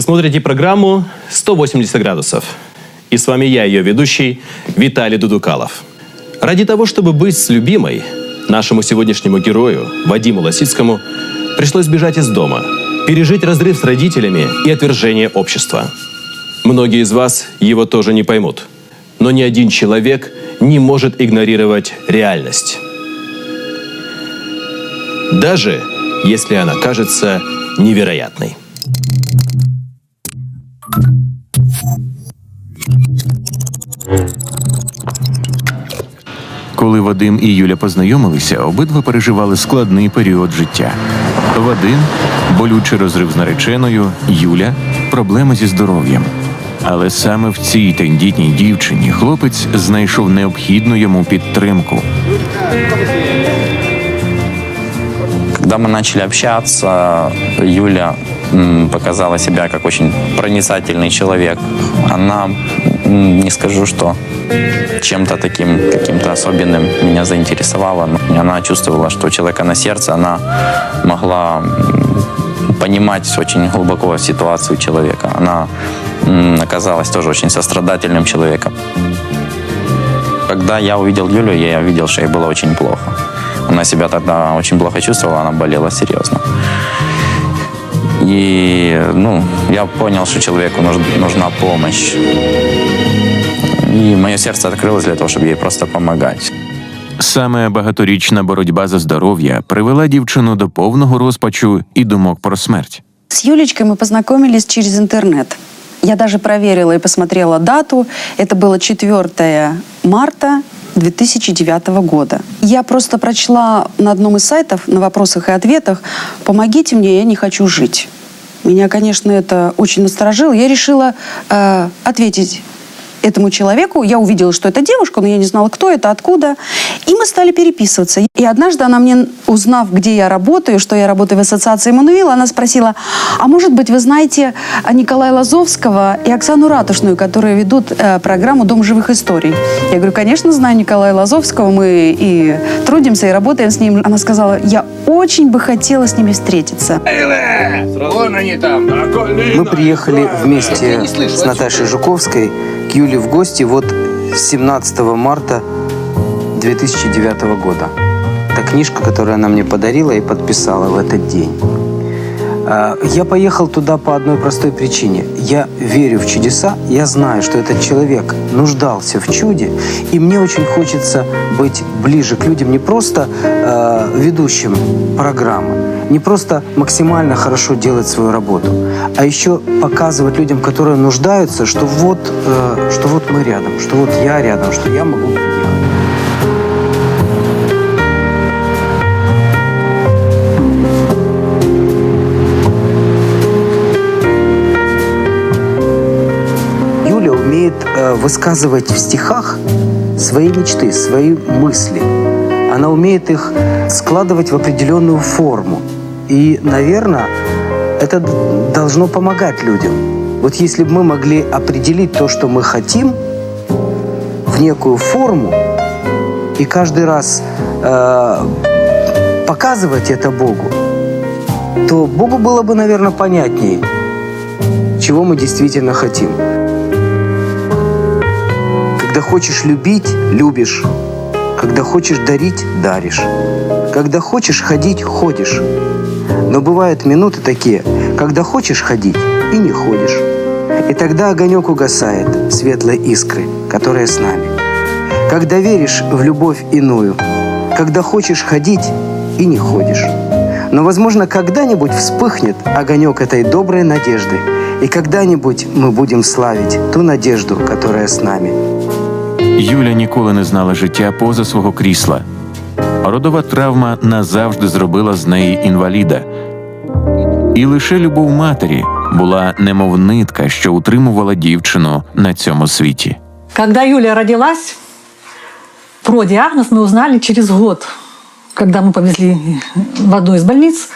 Вы смотрите программу «180 градусов». И с вами я, ее ведущий, Виталий Дудукалов. Ради того, чтобы быть с любимой, нашему сегодняшнему герою, Вадиму Лосицкому, пришлось бежать из дома, пережить разрыв с родителями и отвержение общества. Многие из вас его тоже не поймут. Но ни один человек не может игнорировать реальность. Даже если она кажется невероятной. Коли Вадим і Юля познайомилися, обидва переживали складний період життя. Вадим болючий розрив з нареченою, Юля проблеми зі здоров'ям. Але саме в цій тендітній дівчині хлопець знайшов необхідну йому підтримку. Когда мы начали общаться, Юля показала себя как очень проницательный человек. Она, не скажу, что чем-то таким каким-то особенным меня заинтересовала. Она чувствовала, что у человека на сердце, она могла понимать очень глубоко ситуацию человека. Она оказалась тоже очень сострадательным человеком. Когда я увидел Юлю, я видел, что ей было очень плохо. Она себя тогда очень плохо чувствовала, она болела серьезно. И ну, я понял, что человеку нуж- нужна помощь. И мое сердце открылось для того, чтобы ей просто помогать. Саме багаторічна боротьба за здоров'я привела дівчину до повного розпачу і думок про смерть. С Юлечкой мы познакомились через интернет. Я даже проверила и посмотрела дату. Это было 4 марта 2009 года. Я просто прочла на одном из сайтов на вопросах и ответах «Помогите мне, я не хочу жить». Меня, конечно, это очень насторожило. Я решила э, ответить этому человеку. Я увидела, что это девушка, но я не знала, кто это, откуда. И мы стали переписываться. И однажды она мне, узнав, где я работаю, что я работаю в ассоциации Мануила, она спросила, а может быть, вы знаете Николая Лазовского и Оксану Ратушную, которые ведут э, программу «Дом живых историй». Я говорю, конечно, знаю Николая Лазовского, мы и трудимся, и работаем с ним. Она сказала, я очень бы хотела с ними встретиться. Мы приехали вместе с Наташей Жуковской к Юле в гости вот 17 марта 2009 года. Это книжка, которую она мне подарила и подписала в этот день. А, Я поехал туда по одной простой причине. Я верю в чудеса, я знаю, что этот человек нуждался в чуде, и мне очень хочется быть ближе к людям, не просто э, ведущим программы, не просто максимально хорошо делать свою работу, а еще показывать людям, которые нуждаются, что вот, э, что вот мы рядом, что вот я рядом, что я могу делать. Юля умеет э, высказывать в стихах свои мечты, свои мысли. Она умеет их складывать в определенную форму. И, наверное, это должно помогать людям. Вот если бы мы могли определить то, что мы хотим, в некую форму, и каждый раз э, показывать это Богу, то Богу было бы, наверное, понятнее, чего мы действительно хотим. Когда хочешь любить, любишь. Когда хочешь дарить, даришь. Когда хочешь ходить, ходишь. Но бывают минуты такие, когда хочешь ходить и не ходишь. И тогда огонек угасает светлой искры, которая с нами. Когда веришь в любовь иную, когда хочешь ходить и не ходишь. Но, возможно, когда-нибудь вспыхнет огонек этой доброй надежды, и когда-нибудь мы будем славить ту надежду, которая с нами. Юля ніколи не знала життя поза свого крісла. Родова травма назавжди зробила з неї інваліда. І лише любов матері була немов нитка, що утримувала дівчину на цьому світі. Когда Юля родилась, про диагноз мы узнали через год, когда мы повезли в одну из больниц,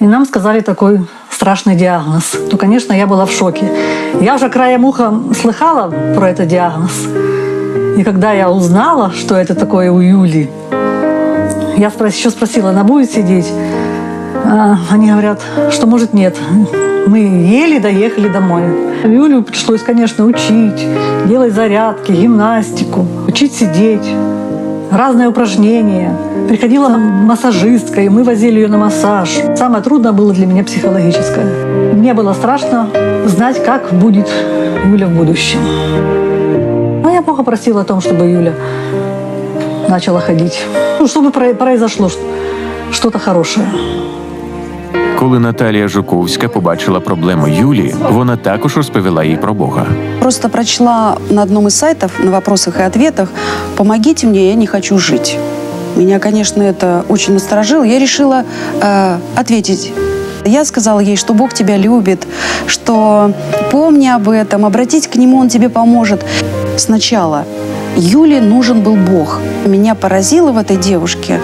и нам сказали такой страшный диагноз. То, конечно, я была в шоке. Я уже краем уха слыхала про этот диагноз. И когда я узнала, что это такое у Юли, я спрос- еще спросила, она будет сидеть? А, Они говорят, что может нет. Мы еле доехали домой. Юлю пришлось, конечно, учить, делать зарядки, гимнастику, учить сидеть, разные упражнения. Приходила массажистка, и мы возили ее на массаж. Самое трудное было для меня психологическое. Мне было страшно знать, как будет Юля в будущем. Но я Бога просила о том, чтобы Юля начала ходить. Ну, чтобы про- произошло что-то хорошее. Коли Наталія Жуковська побачила проблему Юлі, вона також розповіла їй про Бога. Просто прочла на одном из сайтов на вопросах и ответах «Помогите мне, я не хочу жить». Меня, конечно, это очень насторожило. Я решила э, ответить. Я сказала ей, что Бог тебя любит, что помни об этом, обратись к Нему, Он тебе поможет. Сначала Юле нужен был Бог. Меня поразило в этой девушке,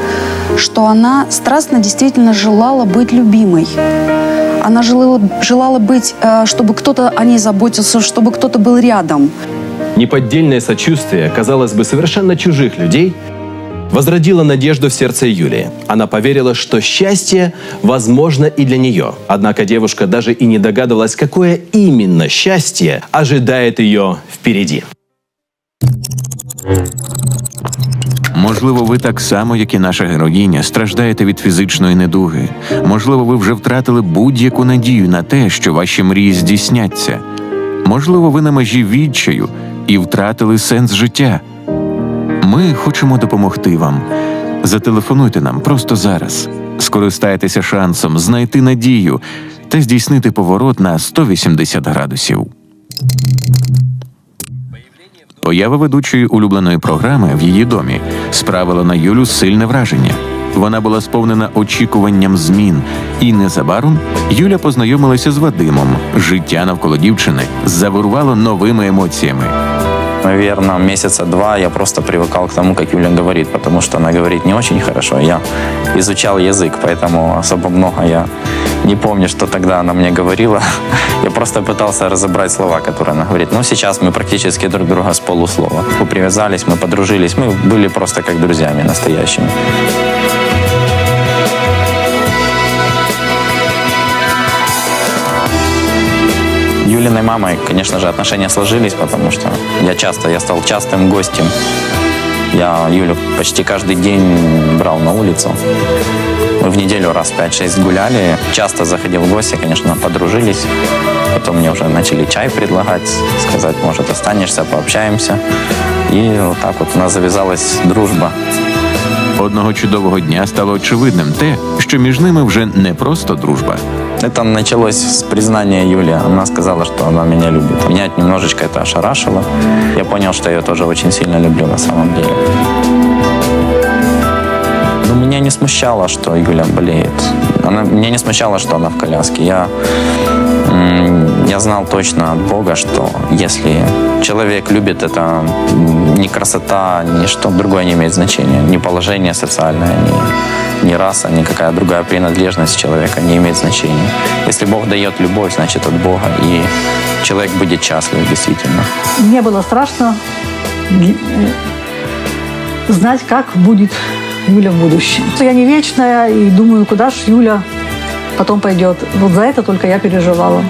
что она страстно действительно желала быть любимой. Она желала, желала быть, э, чтобы кто-то о ней заботился, чтобы кто-то был рядом. Неподдельное сочувствие, казалось бы, совершенно чужих людей возродило надежду в сердце Юлии. Она поверила, что счастье возможно и для нее. Однако девушка даже и не догадывалась, какое именно счастье ожидает ее впереди. Можливо, ви так само, як і наша героїня, страждаєте від фізичної недуги. Можливо, ви вже втратили будь-яку надію на те, що ваші мрії здійсняться. Можливо, ви на межі відчаю і втратили сенс життя. Ми хочемо допомогти вам. Зателефонуйте нам просто зараз. Скористайтеся шансом знайти надію та здійснити поворот на 180 градусів. Поява ведучої улюбленої програми в її домі справила на Юлю сильне враження. Вона була сповнена очікуванням змін, і незабаром Юля познайомилася з Вадимом. Життя навколо дівчини завирувало новими емоціями. Наверное, месяца два я просто привыкал к тому, как Юля говорит, потому что она говорит не очень хорошо. Я изучал язык, поэтому особо много я не помню, что тогда она мне говорила. Я просто пытался разобрать слова, которые она говорит. Но сейчас мы практически друг друга с полуслова. Мы привязались, мы подружились, мы были просто как друзьями настоящими. Юлиной мамой, конечно же, отношения сложились, потому что я часто, я стал частым гостем. Я Юлю почти каждый день брал на улицу. Мы в неделю раз 5-6 гуляли. Часто заходил в гости, конечно, подружились. Потом мне уже начали чай предлагать, сказать, может, останешься, пообщаемся. Вот так вот у нас завязалась дружба. Одного чудового дня стало очевидним те, що між ними вже не просто дружба. Это началось с признания Юли. Она сказала, что она меня любит. Меня немножечко это ошарашило. Я понял, что я ее тоже очень сильно люблю на самом деле. Меня не смущало, что Юля болеет. Она, меня не смущало, что она в коляске. Я, я знал точно от Бога, что если человек любит, это ни красота, ни что другое не имеет значения. Ни положение социальное, ни, ни раса, никакая другая принадлежность человека не имеет значения. Если Бог дает любовь, значит от Бога. И человек будет счастлив, действительно. Мне было страшно знать, как будет Юля в будущем. Я не вечная и думаю, куда ж Юля потом пойдет. Вот за это только я переживала.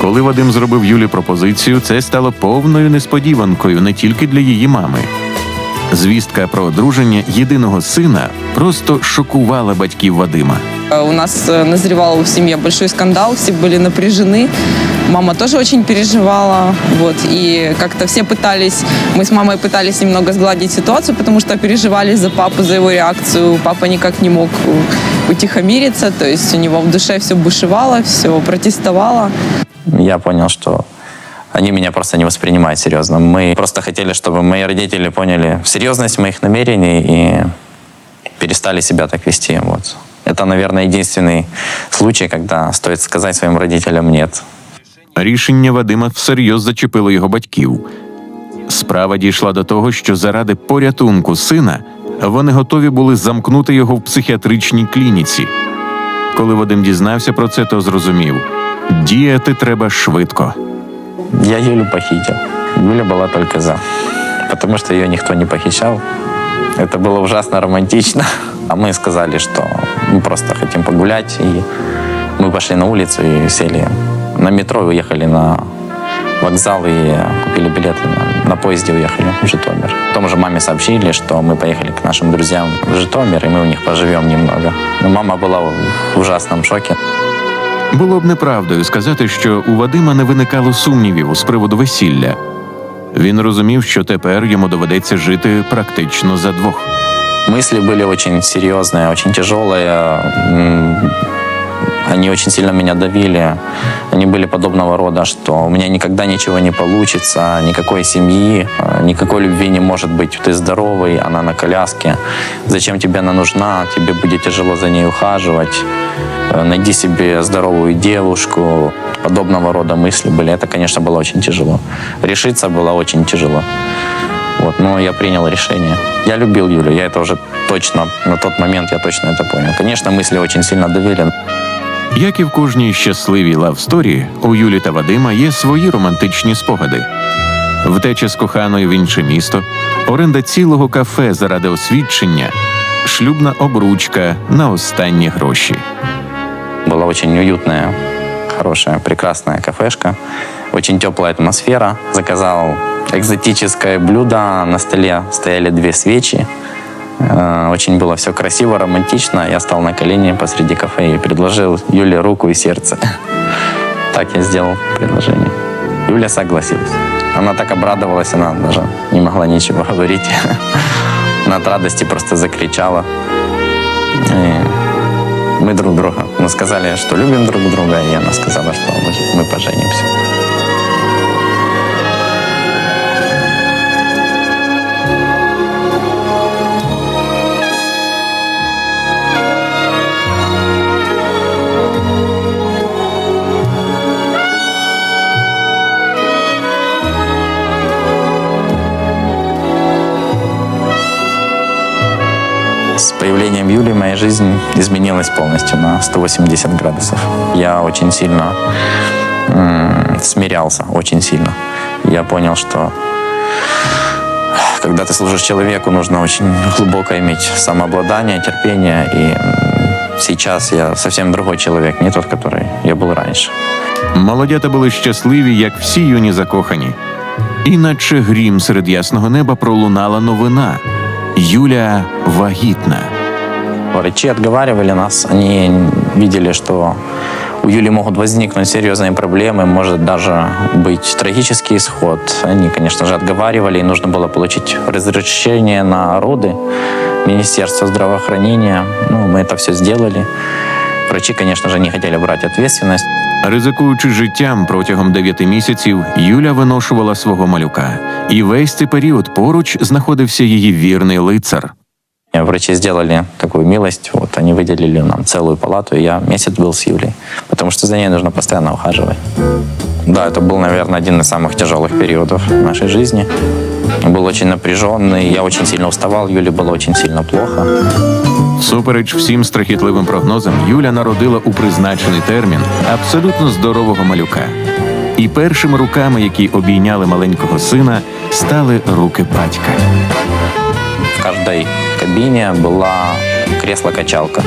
Коли Вадим зробив Юлі пропозицію, це стало повною несподіванкою не тільки для її мами. Звістка про одруження єдиного сина просто шокувала батьків Вадима. У нас э, назревал в семье большой скандал, все были напряжены. Мама тоже очень переживала. Вот, и как-то все пытались, мы с мамой пытались немного сгладить ситуацию, потому что переживали за папу, за его реакцию. Папа никак не мог утихомириться, то есть у него в душе все бушевало, все протестовало. Я понял, что они меня просто не воспринимают серьезно. Мы просто хотели, чтобы мои родители поняли серьезность моих намерений и перестали себя так вести. Вот. Это, наверное, единственный случай, когда стоит сказать своим родителям «нет». Рішення Вадима всерйоз зачепило його батьків. Справа дійшла до того, що заради порятунку сина вони готові були замкнути його в психіатричній клініці. Коли Вадим дізнався про це, то зрозумів діяти треба швидко. Я Юлю похитил. Юля была только за. Потому что ее никто не похищал. Это было ужасно романтично. А мы сказали, что мы просто хотим погулять и Мы пошли на улицу и сели на метро и уехали на вокзал и купили билеты на, на поезде уехали в Житомир. Потом же маме сообщили, что мы поехали к нашим друзьям в Житомир, и мы у них поживем немного. Но мама была в ужасном шоке. Було б неправдою сказати, що у Вадима не виникало сумнівів з приводу весілля. Він розумів, що тепер йому доведеться жити практично за двох. Мысли были очень серьезные, очень тяжелые. Они очень сильно меня давили. Они были подобного рода, что у меня никогда ничего не получится, никакой семьи, э, никакой любви не может быть. Ты здоровый, она на коляске. Зачем тебе она нужна? Тебе будет тяжело за ней ухаживать. Э, Найди себе здоровую девушку. Подобного рода мысли были. Это, конечно, было очень тяжело. Решиться было очень тяжело. Вот, но я принял решение. Я любил Юлю, я это уже точно, на тот момент я точно это понял. Конечно, мысли очень сильно давили. Як і в кожній щасливій лавсторі, у Юлі та Вадима є свої романтичні спогади. Втеча з коханою в інше місто, оренда цілого кафе заради освідчення, шлюбна обручка на останні гроші. Была очень уютная, хорошая, прекрасная кафешка, очень теплая атмосфера. Заказал экзотическое блюдо, на столе стояли две свечи. Э, Очень было все красиво, романтично. Я стал на колени посреди кафе и предложил Юле руку и сердце. Так я сделал предложение. Юля согласилась. Она так обрадовалась, она даже не могла ничего говорить. Она от радости просто закричала. И мы друг друга. Мы сказали, что любим друг друга, и она сказала, что мы- мы поженимся. С появлением Юли моя жизнь изменилась полностью на 180 градусов. Я очень сильно м, смирялся, очень сильно. Я понял, что когда ты служишь человеку, нужно очень глубоко иметь самообладание, терпение. И м, сейчас я совсем другой человек, не тот, который я был раньше. Молодята були щасливі, як всі юні закохані. І наче грім серед ясного неба пролунала новина. Юля вагітна. Врачи отговаривали нас, они видели, что у Юли могут возникнуть серьезные проблемы, может даже быть трагический исход. Они, конечно же, отговаривали, и нужно было получить разрешение на роды Министерства здравоохранения. Ну, мы это все сделали. Врачи, конечно же, не хотели брать ответственность. Ризикуючи життям протягом дев'яти місяців, Юля виношувала свого малюка. І весь цей період поруч знаходився її вірний лицар. Врачи сделали такую милость, вот они выделили нам целую палату, и я месяц был с Юлей, потому что за ней нужно постоянно ухаживать. Да, это был, наверное, один из самых тяжелых периодов в нашей жизни. Был очень напряженный, я очень сильно уставал, Юле было очень сильно плохо. Всупереч всім страхітливим прогнозам, Юля народила у призначений термін абсолютно здорового малюка. І першими руками, які обійняли маленького сина, стали руки батька. В каждой кабине была кресло-качалка.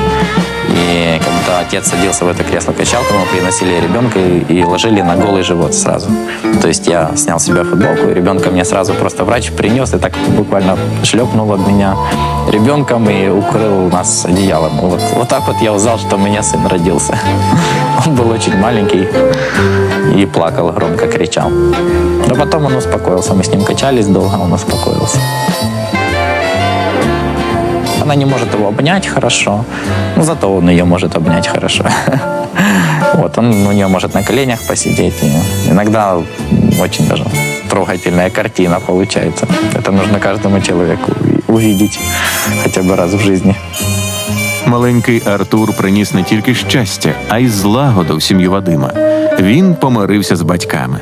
И когда отец садился в это кресло-качалку, мы приносили ребенка и, ложили на голый живот сразу. То есть я снял с себя футболку, и ребенка мне сразу просто врач принес и так буквально шлепнул от меня ребенком и укрыл нас одеялом. Вот, вот так вот я узнал, что у меня сын родился. Он был очень маленький и плакал, громко кричал. Но потом он успокоился. Мы с ним качались долго, он успокоился. Она не может его обнять хорошо, но зато он ее может обнять хорошо. Вот, он у нее может на коленях посидеть. И иногда очень даже трогательная картина получается. Это нужно каждому человеку увидеть хотя бы раз в жизни. Маленький Артур приніс не тільки щастя, а й злагоду в сім'ю Вадима. Він помирився з батьками.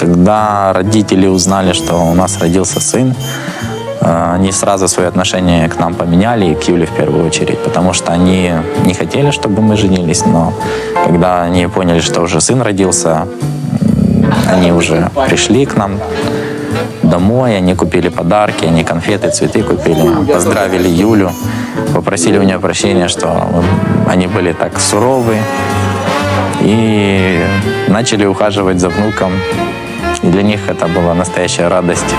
Когда родители узнали, что у нас родился сын, э, они сразу свои отношения к нам поменяли, и к Юле в первую очередь, потому что они не хотели, чтобы мы женились, но когда они поняли, что уже сын родился, они уже пришли к нам домой, они купили подарки, они конфеты, цветы купили, поздравили Юлю, попросили у нее прощения, что они были так суровы, И начали ухаживать за внуком. И для них это была настоящая радость.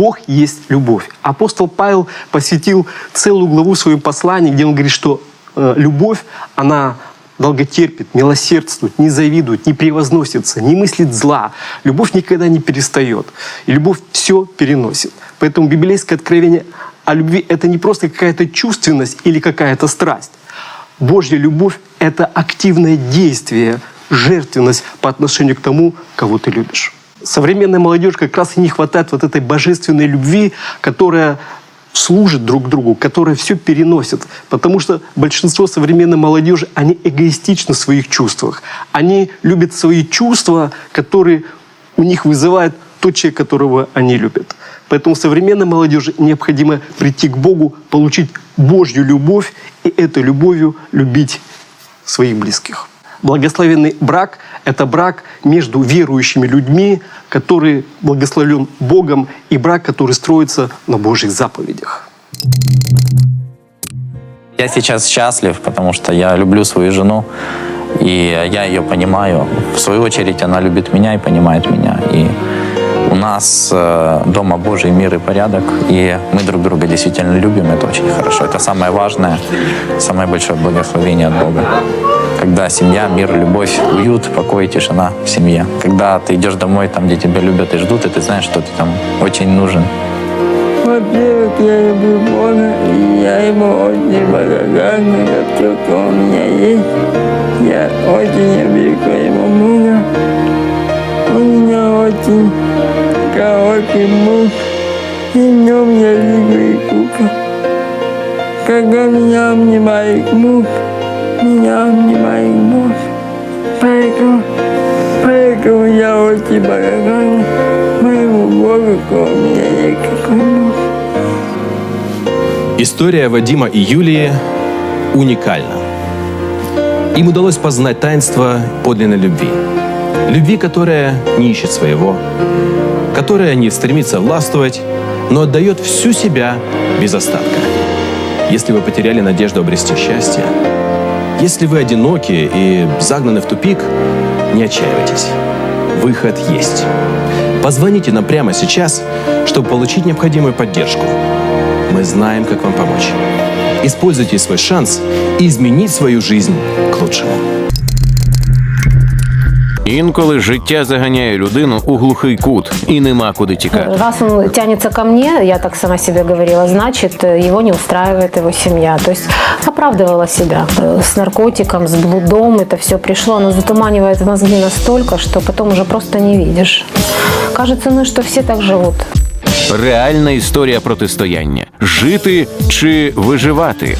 Бог есть любовь. Апостол Павел посвятил целую главу в своем послании, где он говорит, что э, любовь, она долготерпит, милосердствует, не завидует, не превозносится, не мыслит зла. Любовь никогда не перестает. И любовь все переносит. Поэтому библейское откровение о любви — это не просто какая-то чувственность или какая-то страсть. Божья любовь — это активное действие, жертвенность по отношению к тому, кого ты любишь. Современная молодежь как раз и не хватает вот этой божественной любви, которая служит друг другу, которая все переносит. Потому что большинство современной молодежи, они эгоистичны в своих чувствах. Они любят свои чувства, которые у них вызывает тот человек, которого они любят. Поэтому современной молодежи необходимо прийти к Богу, получить Божью любовь и этой любовью любить своих близких. Благословенный брак – это брак между верующими людьми, который благословлен Богом, и брак, который строится на Божьих заповедях. Я сейчас счастлив, потому что я люблю свою жену, и я ее понимаю. В свою очередь она любит меня и понимает меня. И у нас э, дома Божий мир и порядок, и мы друг друга действительно любим, это очень хорошо. Это самое важное, самое большое благословение от Бога. Когда семья, мир, любовь, уют, покой, тишина в семье. Когда ты идешь домой, там, где тебя любят и ждут, и ты знаешь, что ты там очень нужен. Во-первых, я люблю Бога, и я ему очень благодарна за все, что у меня есть. Я очень люблю своего мужа. У меня очень короткий муж, и в нем я вижу и кукла. Когда меня обнимает муж, меня обнимает Бог. Поэтому, поэтому я очень благодарна моему Богу, у меня есть такой. История Вадима и Юлии уникальна. Им удалось познать таинство подлинной любви. Любви, которая не ищет своего, которая не стремится властвовать, но отдает всю себя без остатка. Если вы потеряли надежду обрести счастье, если вы одиноки и загнаны в тупик, не отчаивайтесь. Выход есть. Позвоните нам прямо сейчас, чтобы получить необходимую поддержку. Мы знаем, как вам помочь. Используйте свой шанс и изменить свою жизнь к лучшему. Інколи життя заганяє людину у глухий кут і нема куди тікати. Раз он тянется ко мне, я так сама себе говорила, значит, э, его не устраивает его семья. То есть оправдывала себя. Э, С наркотиком, с блудом это все пришло, оно затуманивает мозги настолько, что потом уже просто не видишь. Кажется, ну, что все так живут. Реальна історія протистояння: жити чи виживати.